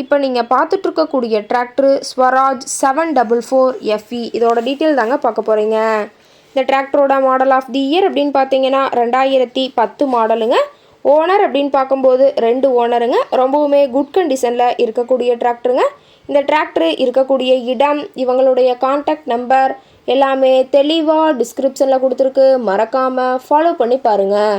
இப்போ நீங்கள் பார்த்துட்ருக்கக்கூடிய tractor Swaraj seven double four FE இதோட டீட்டெயில் தாங்க பார்க்க போகிறீங்க இந்த டிராக்டரோட மாடல் ஆஃப் தி இயர் அப்படின்னு பார்த்தீங்கன்னா ரெண்டாயிரத்தி பத்து மாடலுங்க ஓனர் அப்படின்னு பார்க்கும்போது ரெண்டு ஓனருங்க ரொம்பவுமே குட் கண்டிஷனில் இருக்கக்கூடிய டிராக்டருங்க இந்த டிராக்டர் இருக்கக்கூடிய இடம் இவங்களுடைய காண்டாக்ட் நம்பர் எல்லாமே தெளிவாக டிஸ்கிரிப்ஷனில் கொடுத்துருக்கு. மறக்காமல் ஃபாலோ பண்ணி பாருங்கள்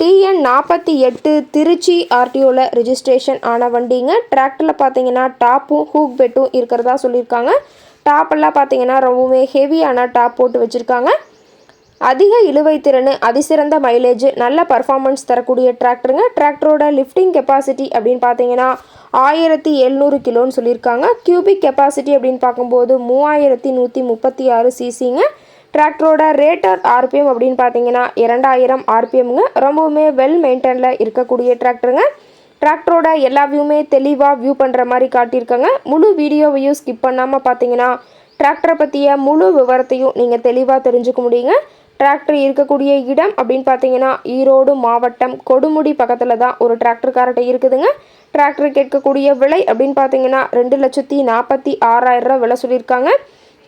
டிஎன் நாற்பத்தி எட்டு திருச்சி ஆர்டிஓவில் ரிஜிஸ்ட்ரேஷன் ஆன வண்டிங்க. டிராக்டரில் பார்த்தீங்கன்னா டாப்பும் ஹூக் பெட்டும் இருக்கிறதா சொல்லியிருக்காங்க. டாப்பெல்லாம் பார்த்தீங்கன்னா ரொம்பவுமே ஹெவியான டாப் போட்டு வச்சுருக்காங்க. அதிக இழுவை திறன் அதிசிறந்த மைலேஜ் நல்ல பர்ஃபார்மன்ஸ் தரக்கூடிய டிராக்டருங்க டிராக்டரோட லிஃப்டிங் கெப்பாசிட்டி அப்படின்னு பார்த்தீங்கன்னா ஆயிரத்தி எழுநூறு கிலோன்னு சொல்லியிருக்காங்க. கியூபிக் கெப்பாசிட்டி அப்படின்னு பார்க்கும்போது மூவாயிரத்தி நூற்றி முப்பத்தி ஆறு சிசிங்க டிராக்டரோட ரேட்டர் ஆர்பிஎம் அப்படின்னு பார்த்தீங்கன்னா இரண்டாயிரம் ஆர்பிஎம்ங்க. ரொம்பவுமே வெல் மெயின்டைனில் இருக்கக்கூடிய டிராக்டருங்க. டிராக்டரோட எல்லா வியூமே தெளிவாக வியூ பண்ணுற மாதிரி காட்டியிருக்காங்க. முழு வீடியோவையும் ஸ்கிப் பண்ணாமல் பார்த்தீங்கன்னா டிராக்டரை பற்றிய முழு விவரத்தையும் நீங்கள் தெளிவாக தெரிஞ்சுக்க முடியுங்க. டிராக்டர் இருக்கக்கூடிய இடம் அப்படின்னு பார்த்தீங்கன்னா ஈரோடு மாவட்டம் கொடுமுடி பக்கத்தில் தான் ஒரு டிராக்டர்காரட்டை இருக்குதுங்க. டிராக்டர் கேட்கக்கூடிய விலை அப்படின்னு பார்த்தீங்கன்னா ரெண்டு லட்சத்தி நாற்பத்தி ஆறாயிரம் ரூபா விலை சொல்லியிருக்காங்க.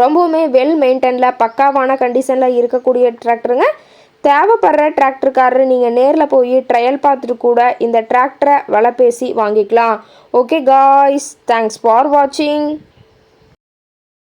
ரொம்பவுமே வெல் மெயின்டெனில் பக்காவான கண்டிஷனில் இருக்கக்கூடிய டிராக்டருங்க தேவைப்படுற டிராக்டருக்காரரு நீங்கள் நேரில் போய் ட்ரையல் பார்த்துட்டு கூட இந்த டிராக்டரை விலை பேசி வாங்கிக்கலாம். ஓகே காய்ஸ் தேங்க்ஸ் ஃபார் வாட்சிங்